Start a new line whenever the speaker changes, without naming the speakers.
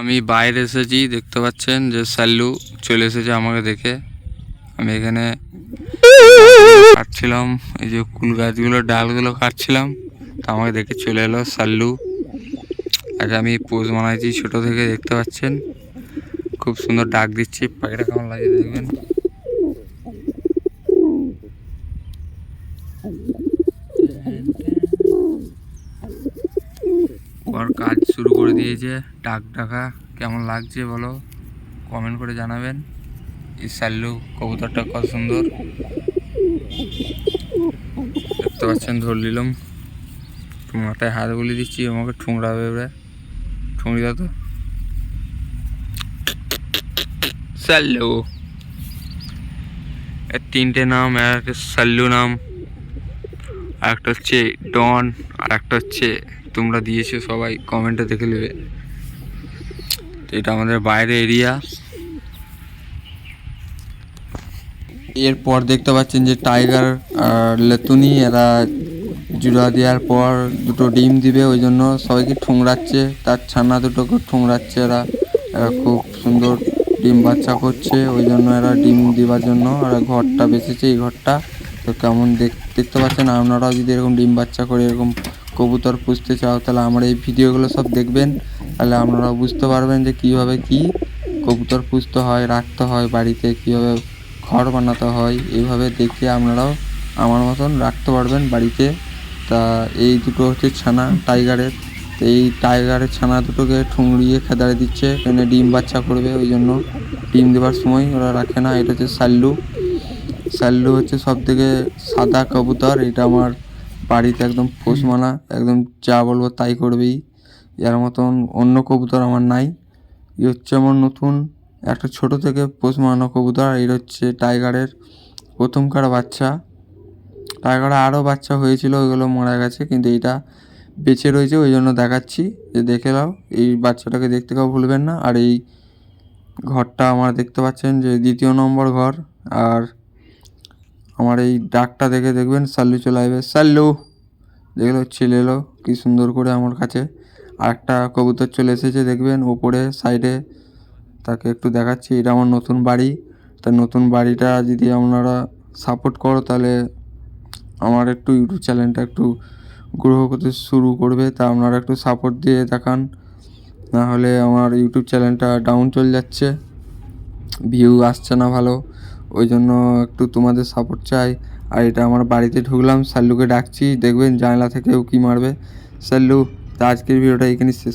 আমি বাইরে এসেছি, দেখতে পাচ্ছেন যে সাল্লু চলে এসেছে আমাকে দেখে। আমি এখানে কাটছিলাম, এই যে কুল গাছগুলো, ডালগুলো কাটছিলাম, তা আমাকে দেখে চলে এলো সাল্লু আগে আমি পোজ বানাইছি ছোট থেকে, দেখতে পাচ্ছেন। খুব সুন্দর ডাক দিচ্ছি, পাখিটা কেমন লাগে দেখবেন। ওর কাজ শুরু করে দিয়েছে। ডাক ডাকা, কেমন লাগছে বলো? কমেন্ট করে জানাবেন। এই সাল্লু কবুতরটা কত সুন্দর। দেখতে পাচ্ছেন, ধর নিলাম। মাথায় হাত বলে দিচ্ছি, আমাকে ঠুংরাবে এবারে। ঠুংরি দাও তো। সাল্লু তিনটে নাম আর সাল্লু নাম। আর একটা হচ্ছে ডন আর একটা হচ্ছে তোমরা দিয়েছ সবাই কমেন্টে দেখে নেবে। তো এটা আমাদের বাইরে এরিয়া এরপর দেখতে পাচ্ছেন যে টাইগার আর লেতুনি, এরা জুড়া দেওয়ার পর দুটো ডিম দিবে, ওই জন্য সবাইকে ঠুংরাচ্ছে তার ছানা দুটোকে ঠুংরাচ্ছে এরা। এরা খুব সুন্দর ডিম বাচ্চা করছে, ওই জন্য এরা ডিম দেওয়ার জন্য এরা ঘরটা বেঁচেছে এই ঘরটা। তো কেমন দেখ- দেখতে পাচ্ছেন আপনারাও যদি এরকম ডিম বাচ্চা করে এরকম কবুতর পুষতে চাও, তাহলে আমার এই ভিডিওগুলো সব দেখবেন। তাহলে আপনারাও বুঝতে পারবেন যে কীভাবে কি কবুতর পুষতে হয়, রাখতে হয়, বাড়িতে কীভাবে ঘর বানাতে হয়, এইভাবে দেখে আপনারাও আমার মতন রাখতে পারবেন বাড়িতে। তা এই দুটো হচ্ছে ছানা, টাইগারের। তো এই টাইগারের ছানা দুটোকে ঠুংরিয়ে খেদারে দিচ্ছে কেন ডিম বাচ্চা করবে, ওই জন্য ডিম দেওয়ার সময় ওরা রাখে না। এটা হচ্ছে সাল্লু। সাল্লু হচ্ছে সব থেকে সাদা কবুতর, এটা আমার বাড়িতে একদম পোষ মানা একদম যা বলব তাই করবেই। এর মতন অন্য কবুতর আমার নাই। এই হচ্ছে আমার নতুন, একটা ছোট থেকে পোষ মানানো কবুতর, আর এটা হচ্ছে টাইগারের প্রথমকার বাচ্চা। টাইগারে আরও বাচ্চা হয়েছিল, ওইগুলো মারা গেছে, কিন্তু এইটা বেঁচে রয়েছে, ওই জন্য দেখাচ্ছি। যে দেখে নাও, এই বাচ্চাটাকে দেখতে কেউ ভুলবেন না। আর এই ঘরটা আমার দেখতে পাচ্ছেন যে দ্বিতীয় নম্বর ঘর, আর আমার এই ডাকটা দেখে দেখবেন, সাল্লু চলে আসবে। সাল্লু! দেখল ছেলে এলো, কী সুন্দর করে আমার কাছে। আর একটা কবুতর চলে এসেছে, দেখবেন, ওপরে সাইডে তাকে একটু দেখাচ্ছি, এটা আমার নতুন বাড়ি। তা নতুন বাড়িটা যদি আপনারা সাপোর্ট করো, তাহলে আমার একটু ইউটিউব চ্যানেলটা একটু গ্রহ করতে শুরু করবে। তা আপনারা একটু সাপোর্ট দিয়ে দেখান। না হলে আমার ইউটিউব চ্যানেলটা ডাউন চলে যাচ্ছে। ভিউ আসছে না ভালো। ওই জন্য একটু তোমাদের সাপোর্ট চাই। আর এটা আমার বাড়িতে ঢুকলাম সাল্লুকে ডাকছি, দেখবেন জানলা থেকেও কি মারবে। সাল্লু তা আজকের ভিডিওটা এখানে শেষ